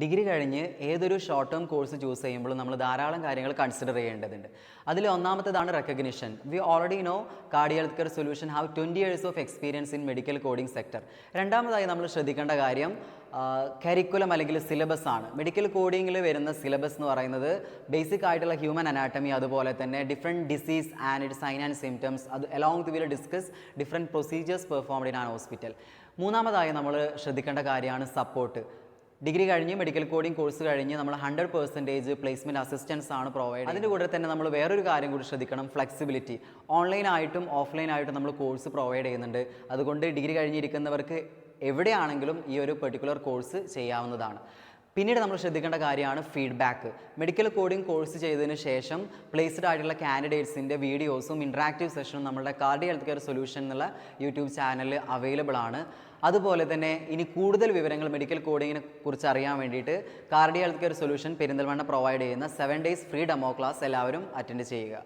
Degree കഴിഞ്ഞ് ഏതൊരു short term course choose ചെയ്യുമ്പോഴും നമ്മൾ ധാരാളം കാര്യങ്ങൾ കൺസിഡർ ചെയ്യേണ്ടതുണ്ട്. അതിൽ ഒന്നാമത്തേതാണ് recognition we already know Cardi health care solution have twenty years of experience in medical coding sector രണ്ടാമതായി നമ്മൾ ശ്രദ്ധിക്കേണ്ട കാര്യം കരിക്കുലം അല്ലെങ്കിൽ സിലബസ് ആണ്. മെഡിക്കൽ കോഡിങ്ങിൽ വരുന്ന സിലബസ് എന്ന് പറയുന്നത് ബേസിക് ആയിട്ടുള്ള ഹ്യൂമൻ അനാട്ടമി അതുപോലെ തന്നെ different disease and it sign and symptoms അത് along to will discuss different procedures performed in an hospital മൂന്നാമതായി നമ്മൾ ശ്രദ്ധിക്കേണ്ട കാര്യമാണ് സപ്പോർട്ട് ഡിഗ്രി കഴിഞ്ഞ് മെഡിക്കൽ കോഡിംഗ് കോഴ്സ് കഴിഞ്ഞ് നമ്മൾ ഹൺഡ്രഡ് പെർസെന്റേജ് പ്ലേസ്മെന്റ് അസിസ്റ്റൻസ് ആണ് പ്രൊവൈഡ് അതിന്റെ കൂടെ തന്നെ നമ്മൾ വേറൊരു കാര്യം കൂടി ശ്രദ്ധിക്കണം ഫ്ലെക്സിബിലിറ്റി ഓൺലൈനായിട്ടും ഓഫ്ലൈനായിട്ടും നമ്മൾ കോഴ്സ് പ്രൊവൈഡ് ചെയ്യുന്നുണ്ട്. അതുകൊണ്ട് ഡിഗ്രി കഴിഞ്ഞിരിക്കുന്നവർക്ക് എവിടെയാണെങ്കിലും ഈ ഒരു പെർട്ടിക്കുലർ കോഴ്സ് ചെയ്യാവുന്നതാണ്. പിന്നീട് നമ്മൾ ശ്രദ്ധിക്കേണ്ട കാര്യമാണ് ഫീഡ്ബാക്ക് മെഡിക്കൽ കോഡിംഗ് കോഴ്സ് ചെയ്തതിന് ശേഷം പ്ലേസ്ഡ് ആയിട്ടുള്ള കാൻഡിഡേറ്റ്സിന്റെ വീഡിയോസും ഇൻട്രാക്റ്റീവ് സെഷനും നമ്മുടെ കാർഡി ഹെൽത്ത് കെയർ സൊല്യൂഷൻ എന്നുള്ള യൂട്യൂബ് ചാനലിൽ അവൈലബിൾ ആണ്. അതുപോലെ തന്നെ ഇനി കൂടുതൽ വിവരങ്ങൾ മെഡിക്കൽ കോഡിങ്ങിനെ കുറിച്ച് അറിയാൻ വേണ്ടിയിട്ട് Cardi health care solution Perinthalmanna provide ചെയ്യുന്ന seven days free demo class എല്ലാവരും അറ്റൻഡ് ചെയ്യുക.